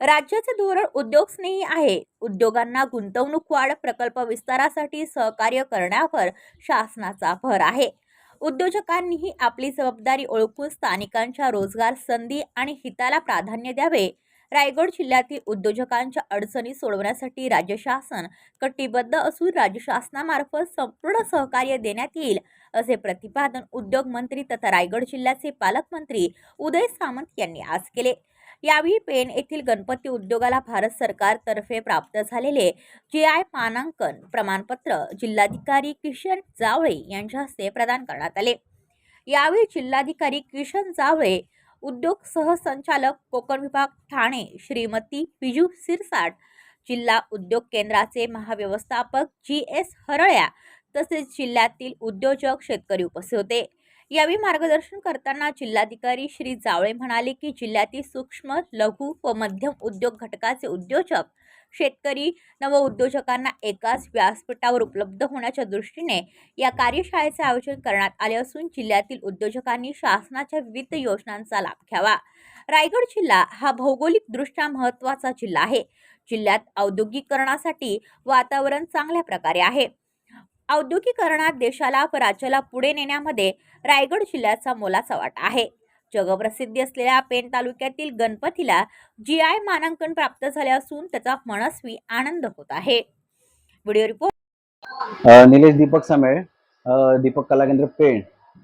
राज्याचे धोरण उद्योगस्नेही आहे. उद्योगांना गुंतवणूक वाढ प्रकल्प विस्तारासाठी सहकार्य करण्यावर शासनाचा भर आहे. उद्योजकांनीही आपली जबाबदारी ओळखून स्थानिकांच्या रोजगार संधी आणि हिताला प्राधान्य द्यावे. रायगड जिल्ह्यातील उद्योजकांच्या अडचणी सोडवण्यासाठी राज्य शासन कटिबद्ध असून राज्य शासनामार्फत संपूर्ण सहकार्य देण्यात येईल असे प्रतिपादन उद्योग मंत्री तथा रायगड जिल्ह्याचे पालकमंत्री उदय सामंत यांनी आज केले. यावेळी पेण येथील गणपती उद्योगाला भारत सरकारतर्फे प्राप्त झालेले जे आय मानांकन प्रमाणपत्र जिल्हाधिकारी किशन जावळे यांच्या हस्ते प्रदान करण्यात आले. यावेळी जिल्हाधिकारी किशन जावळे उद्योग सहसंचालक कोकण विभाग ठाणे श्रीमती बिजू सिरसाट जिल्हा उद्योग केंद्राचे महाव्यवस्थापक जी एस हरळ्या तसेच जिल्ह्यातील उद्योजक शेतकरी उपस्थित होते. यावेळी मार्गदर्शन करताना जिल्हाधिकारी श्री जावळे म्हणाले की जिल्ह्यातील सूक्ष्म लघु व मध्यम उद्योग घटकाचे उद्योजक शेतकरी नवउद्योजकांना एकाच व्यासपीठावर उपलब्ध होण्याच्या दृष्टीने या कार्यशाळेचे आयोजन करण्यात आले असून जिल्ह्यातील उद्योजकांनी शासनाच्या विविध योजनांचा लाभ घ्यावा. रायगड जिल्हा हा भौगोलिकदृष्ट्या महत्त्वाचा जिल्हा आहे. जिल्ह्यात औद्योगिकरणासाठी वातावरण चांगल्या प्रकारे आहे. औद्योगिकरणात देशाला व राज्याला पुढे नेण्यामध्ये रायगड जिल्ह्याचा मोलाचा वाटा आहे. जगप्रसिद्धी असलेल्या पेण तालुक्यातील गणपतीला जी आय मानांकन प्राप्त झाले असून त्याचा मनस्वी आनंद होत आहे. Video report Nilesh Deepak Samel Deepak Kala Kendra Pen.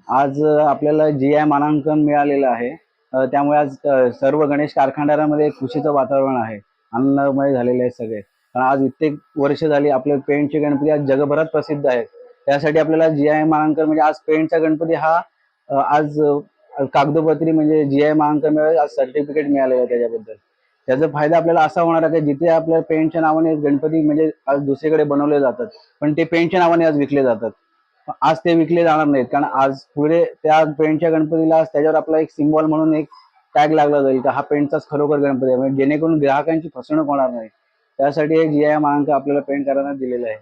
आज आपल्याला जी आय मानांकन मिळालेलं आहे. त्यामुळे आज सर्व गणेश कारखानदारांमध्ये खुशीचं वातावरण आहे. आनंदमय झालेले आहे सगळे. कारण आज कित्येक वर्ष झाली आपले पेंटचे गणपती आज जगभरात प्रसिद्ध आहेत. त्यासाठी आपल्याला जी आय मानांकन म्हणजे आज पेंटचा गणपती हा आज कागदोपत्री म्हणजे जी आय मानांकन मिळाले आज सर्टिफिकेट मिळालेलं आहे त्याच्याबद्दल. त्याचा फायदा आपल्याला असा होणार आहे की जिथे आपल्या पेंटच्या नावाने गणपती म्हणजे आज दुसरीकडे बनवले जातात पण ते पेंटच्या नावाने आज विकले जातात. आज ते विकले जाणार नाहीत कारण आज पुढे त्या पेंटच्या गणपतीला आज त्याच्यावर आपला एक सिम्बॉल म्हणून एक टॅग लागला जाईल का हा पेंटचाच खरोखर गणपती आहे. म्हणजे जेणेकरून ग्राहकांची फसवणूक होणार नाही. त्यासाठी एक जी आय मानांक आपल्याला पेंट करायला दिलेला आहे.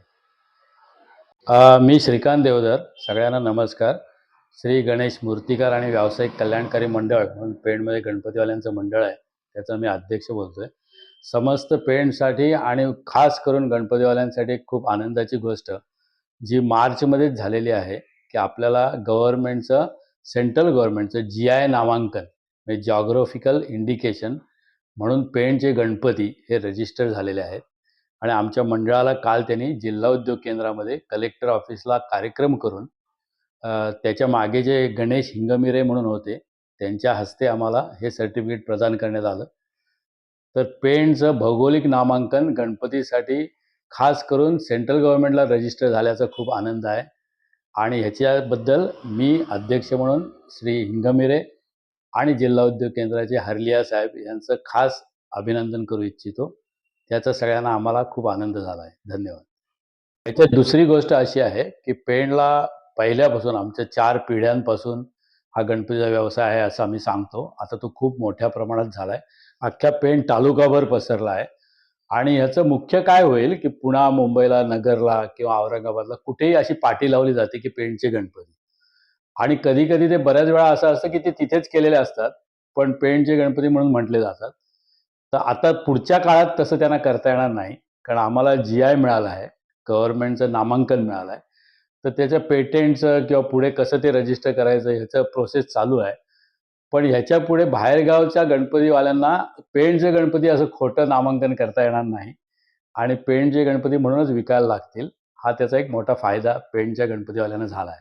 मी श्रीकांत देवधर सगळ्यांना नमस्कार. श्री गणेश मूर्तिकार आणि व्यावसायिक कल्याणकारी मंडळ म्हणून पेणमध्ये गणपतीवाल्यांचं मंडळ आहे त्याचा मी अध्यक्ष बोलतोय. समस्त पेंटसाठी आणि खास करून गणपतीवाल्यांसाठी खूप आनंदाची गोष्ट जी मार्चमध्येच झालेली आहे की आपल्याला गव्हर्नमेंटचं सेंट्रल गव्हर्नमेंटचं जी आय नामांकन म्हणजे जॉग्रॉफिकल इंडिकेशन म्हणून पेणचे गणपती हे रजिस्टर झालेले आहेत. आणि आमच्या मंडळाला काल त्यांनी जिल्हा उद्योग केंद्रामध्ये कलेक्टर ऑफिसला कार्यक्रम करून त्याच्यामागे जे गणेश हिंगमिरे म्हणून होते त्यांच्या हस्ते आम्हाला हे सर्टिफिकेट प्रदान करण्यात आलं. तर पेणचं भौगोलिक नामांकन गणपतीसाठी खास करून सेंट्रल गव्हर्नमेंटला रजिस्टर झाल्याचा खूप आनंद आहे. आणि ह्याच्याबद्दल मी अध्यक्ष म्हणून श्री हिंगमिरे आणि जिल्हा उद्योग केंद्राचे हरलिया साहेब यांचं खास अभिनंदन करू इच्छितो. त्याचा सगळ्यांना आम्हाला खूप आनंद झाला आहे धन्यवाद. याच्यात दुसरी गोष्ट अशी आहे की पेणला पहिल्यापासून आमच्या चार पिढ्यांपासून हा गणपतीचा व्यवसाय आहे असं आम्ही सांगतो. आता तो खूप मोठ्या प्रमाणात झाला आहे अख्ख्या पेण तालुकाभर पसरला आहे. आणि ह्याचं मुख्य काय होईल की पुणा मुंबईला नगरला किंवा औरंगाबादला कुठेही अशी पाटी लावली जाते की पेणचे गणपती. आणि कधी कधी ते बऱ्याच वेळा असं असतं की ते तिथेच केलेले असतात पण पेंटचे गणपती म्हणून म्हटले जातात. तर आता पुढच्या काळात तसं त्यांना करता येणार नाही कारण आम्हाला जी आय मिळालं आहे गव्हर्नमेंटचं नामांकन मिळालं आहे. तर त्याच्या पेटेंटचं किंवा पुढे कसं ते रजिस्टर करायचं ह्याचं प्रोसेस चालू आहे. पण ह्याच्या पुढे बाहेरगावच्या गणपतीवाल्यांना पेंटचे गणपती असं खोटं नामांकन करता येणार नाही आणि पेंटचे गणपती म्हणूनच विकायला लागतील हा त्याचा एक मोठा फायदा पेंटच्या गणपतीवाल्यांना झाला आहे.